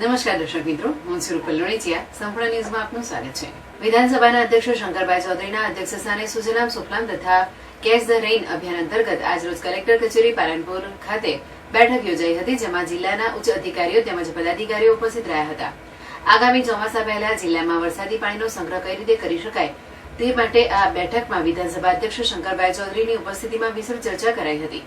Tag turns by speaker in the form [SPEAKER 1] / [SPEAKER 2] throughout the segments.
[SPEAKER 1] નમસ્કાર દર્શક મિત્રો, હું છું રૂપલ સંપૂર્ણ ન્યૂઝમાં આપનું સ્વાગત છે. વિધાનસભાના અધ્યક્ષ શંકરભાઈ ચૌધરીના અધ્યક્ષ સ્થાને સુજલામ સુફલામ તથા કેચ ધ રેઇન અભિયાન અંતર્ગત આજરોજ કલેક્ટર કચેરી પાલનપુર ખાતે બેઠક યોજાઈ હતી, જેમાં જિલ્લાના ઉચ્ચ અધિકારીઓ તેમજ પદાધિકારીઓ ઉપસ્થિત રહ્યા હતા. આગામી ચોમાસા પહેલા જિલ્લામાં વરસાદી પાણીનો સંગ્રહ કઈ રીતે કરી શકાય તે માટે આ બેઠકમાં વિધાનસભા અધ્યક્ષ શંકરભાઈ ચૌધરીની ઉપસ્થિતિમાં વિસ્તૃત ચર્ચા કરાઈ હતી.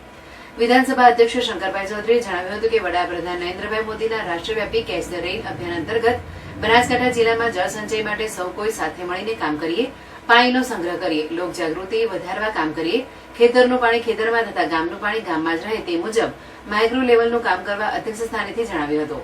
[SPEAKER 1] વિધાનસભા અધ્યક્ષ શંકરભાઈ ચૌધરીએ જણાવ્યું હતું કે વડાપ્રધાન નરેન્દ્રભાઈ મોદીના રાષ્ટ્રવ્યાપી કેચ ધ રેઇન અભિયાન અંતર્ગત બનાસકાંઠા જિલ્લામાં જળ સંચય માટે સૌ કોઈ સાથે મળીને કામ કરીએ, પાણીનો સંગ્રહ કરીએ લોક જાગૃતિ વધારવા કામ કરીએ, ખેતરનું પાણી ખેતરમાં તથા ગામનું પાણી ગામમાં જ રહે તે મુજબ માઇક્રો લેવલનું કામ કરવા અધ્યક્ષ સ્થાનેથી જણાવ્યું હતું.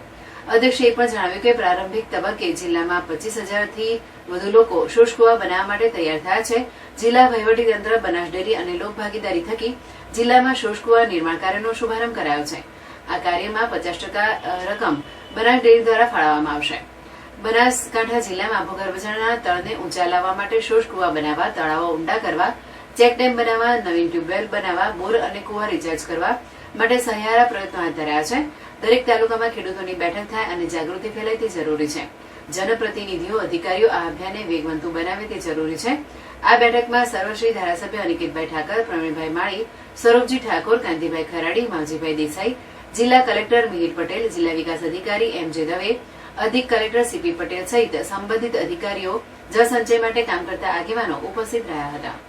[SPEAKER 1] અધ્યક્ષે પણ જણાવ્યું કે પ્રારંભિક તબક્કે જિલ્લામાં પચીસ હજારથી વધુ લોકો શુષ્ક કુવા બનાવવા માટે તૈયાર થયા છે. જિલ્લા વહીવટીતંત્ર, બનાસ ડેરી અને લોકભાગીદારી થકી જિલ્લામાં શુષ્કુવા નિર્માણ કાર્યનો શુભારંભ કરાયો છે. આ કાર્યમાં પચાસ ટકા રકમ બનાસ ડેરી દ્વારા ફાળવવામાં આવશે. બનાસકાંઠા જિલ્લામાં ભૂગર્ભજળના તળને ઊંચા લાવવા માટે શુષ્ક કુવા બનાવવા, તળાવો ઊંડા કરવા ચેક ડેમ બનાવવા, નવીન ટ્યુબવેલ બનાવવા, બોર અને કુવા રિચાર્જ કરવા માટે સહિયારા પ્રયત્નો હાથ ધર્યા છે. દરેક તાલુકામાં ખેડૂતોની બેઠક થાય અને જાગૃતિ ફેલાય તે જરૂરી છે. જનપ્રતિનિધિઓ, અધિકારીઓ આ અભિયાનને વેગવંતુ બનાવે તે જરૂરી છે. આ બેઠકમાં સર્વશ્રી ધારાસભ્ય અનિકેતભાઈ ઠાકર, પ્રવીણભાઈ માળી સૌરભજી ઠાકોર, કાંતિભાઈ ખરાડી, માવજીભાઈ દેસાઈ, જિલ્લા કલેક્ટર મિહિર પટેલ, જિલ્લા વિકાસ અધિકારી એમ જે દવે, અધિક કલેક્ટર સીપી પટેલ સહિત સંબંધિત અધિકારીઓ જળસંચય માટે કામ કરતા આગેવાનો ઉપસ્થિત રહ્યા હતા.